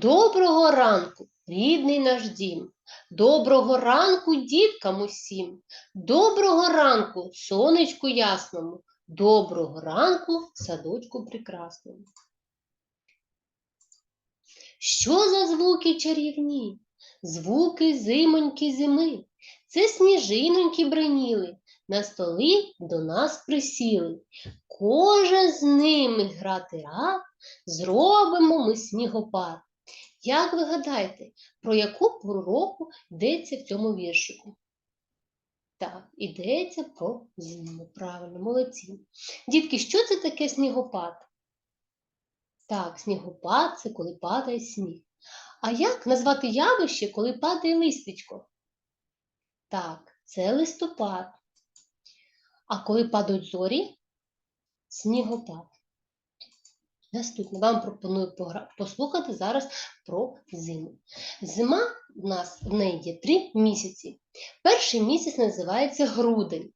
Доброго ранку, рідний наш дім. Доброго ранку діткам усім. Доброго ранку, сонечку ясному. Доброго ранку, садочку прекрасному. Що за звуки чарівні? Звуки зимоньки зими. Це сніжиноньки бриніли, на столи до нас присіли. Кожен з ними грати рад, зробимо ми снігопад. Як ви гадаєте, про яку пору йдеться в цьому віршику? Так, йдеться про зиму. Правильно, молодці. Дітки, що це таке снігопад? Так, снігопад це коли падає сніг. А як назвати явище, коли падає листечко? Так, це листопад. А коли падають зорі? Снігопад. Наступне вам пропоную послухати зараз про зиму. Зима в нас в неї є три місяці. Перший місяць називається грудень.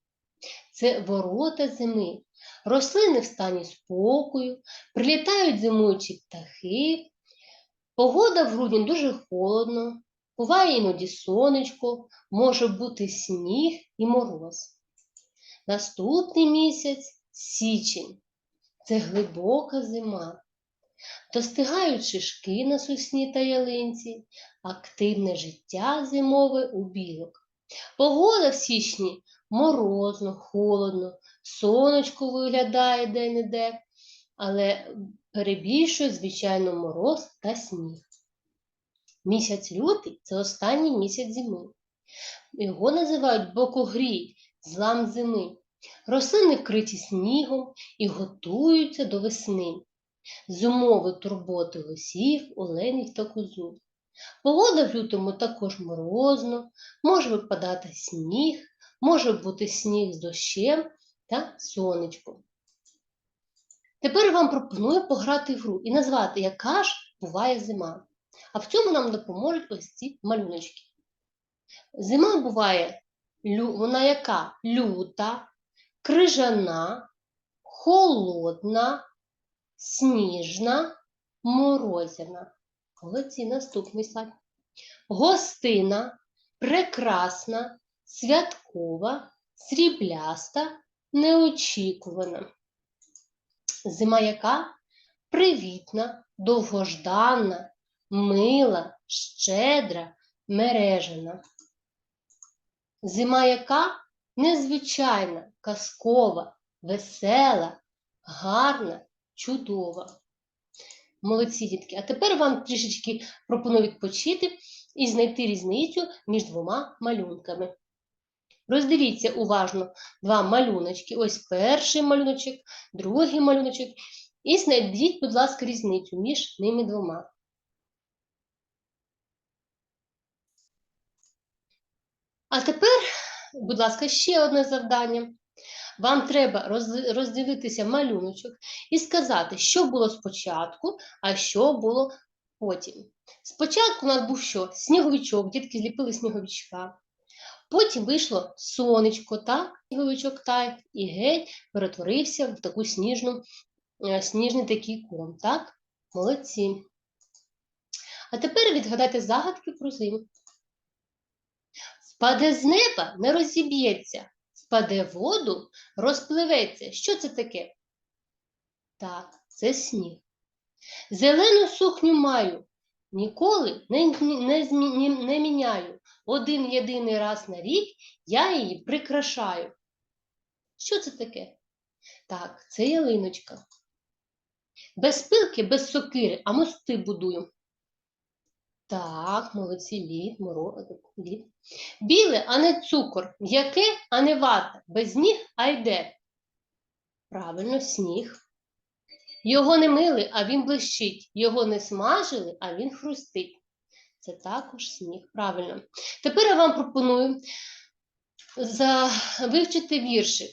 Це ворота зими. Рослини в стані спокою, прилітають зимуючі птахи. Погода в грудні дуже холодно, буває іноді сонечко, може бути сніг і мороз. Наступний місяць січень. Це глибока зима. Достигають шишки на сосні та ялинці, активне життя зимове у білок. Погода в січні морозно, холодно, сонечко виглядає де-не-де, але перебільшує, звичайно, мороз та сніг. Місяць лютий це останній місяць зими. Його називають бокогрій, злам зими. Рослини вкриті снігом і готуються до весни. Зимові турботи лосів, оленів та козу. Погода в лютому також морозно, може випадати сніг, може бути сніг з дощем та сонечком. Тепер вам пропоную пограти в гру і назвати, яка ж буває зима. А в цьому нам допоможуть ось ці малюночки. Зима буває, вона яка? Люта, крижана, холодна, сніжна, морозяна. Молодці, наступний слайд. Гостина, прекрасна, святкова, срібляста, неочікувана. Зима яка? Привітна, довгожданна, мила, щедра, мережена. Зима яка? Незвичайна, казкова, весела, гарна, чудова. Молодці дітки. А тепер вам трішечки пропоную відпочити і знайти різницю між двома малюнками. Роздивіться уважно два малюночки. Ось перший малюночок, другий малюночок. І знайдіть, будь ласка, різницю між ними двома. А тепер, будь ласка, ще одне завдання. Вам треба роз- роздивитися малюночок і сказати, що було спочатку, а що було потім. Спочатку у нас був що? Сніговичок, дітки зліпили сніговичка. Потім вийшло сонечко, так, сніговичок так, і геть перетворився в таку сніжну, е, сніжний такий ком, так? Молодці. А тепер відгадайте загадки про зиму. Спаде з неба, не розіб'ється, спаде в воду, розпливеться. Що це таке? Так, це сніг. Зелену сукню маю, ніколи не, не, ні- не міняю. Один єдиний раз на рік я її прикрашаю. Що це таке? Так, це ялиночка. Без пилки, без сокири, а мости будую. Так, молодці, лід, мороз, лід. Біле, а не цукор, м'яке, а не вата, без ніг, а йде. Правильно, сніг. Його не мили, а він блищить. Його не смажили, а він хрустить. Це також сніг. Правильно. Тепер я вам пропоную вивчити віршик,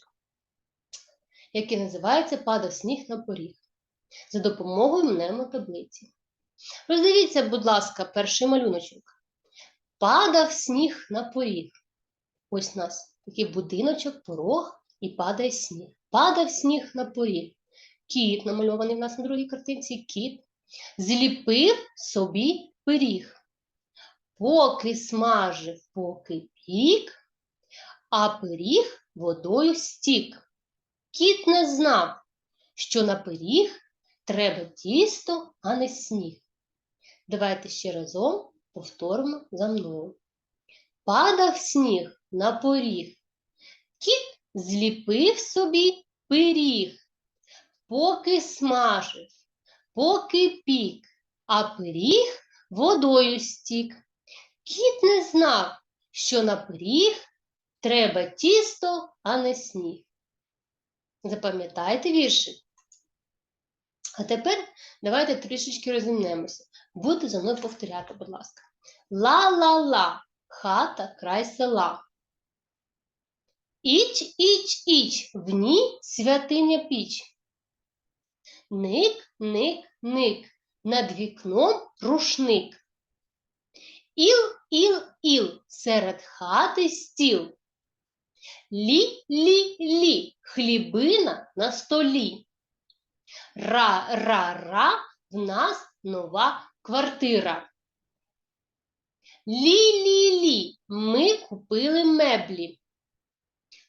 який називається Падав сніг на поріг за допомогою мнемотаблиці. Роздивіться, будь ласка, перший малюночок. Падав сніг на поріг. Ось у нас такий будиночок, порог і падає сніг. Падав сніг на поріг. Кіт намальований в нас на другій картинці. Кіт зліпив собі пиріг. Поки смажив, поки пік, а пиріг водою стік. Кіт не знав, що на пиріг треба тісто, а не сніг. Давайте ще разом повторимо за мною. Падав сніг на поріг. Кіт зліпив собі пиріг, поки смажив, поки пік, а пиріг водою стік. Кіт не знав, що на пиріг треба тісто, а не сніг. Запам'ятайте вірші. А тепер давайте трішечки розімнемося. Будете за мною повторяти, будь ласка. Ла-ла-ла, хата край села. Іч, іч, іч, в ній святиня піч. Ник, ник, ник, над вікном рушник. Іл, іл, іл, серед хати стіл. Лі, лі, лі, хлібина на столі. Ра, ра, ра, в нас нова квартира. Лі, лі, лі, ми купили меблі.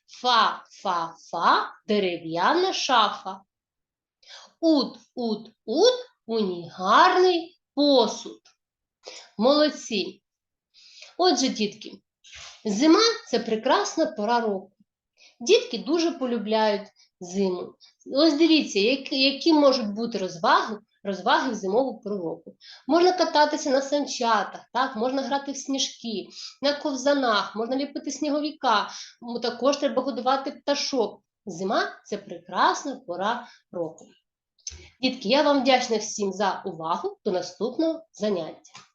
Фа, фа, фа, дерев'яна шафа. Ут, ут, ут, у ній гарний посуд. Молодці. Отже, дітки, зима це прекрасна пора року. Дітки дуже полюбляють зиму. Ось дивіться, які, які можуть бути розваги, розваги в зимову пору року. Можна кататися на санчатах, так? можна грати в сніжки, на ковзанах, можна ліпити сніговіка, також треба годувати пташок. Зима це прекрасна пора року. Дітки, я вам вдячна всім за увагу. До наступного заняття.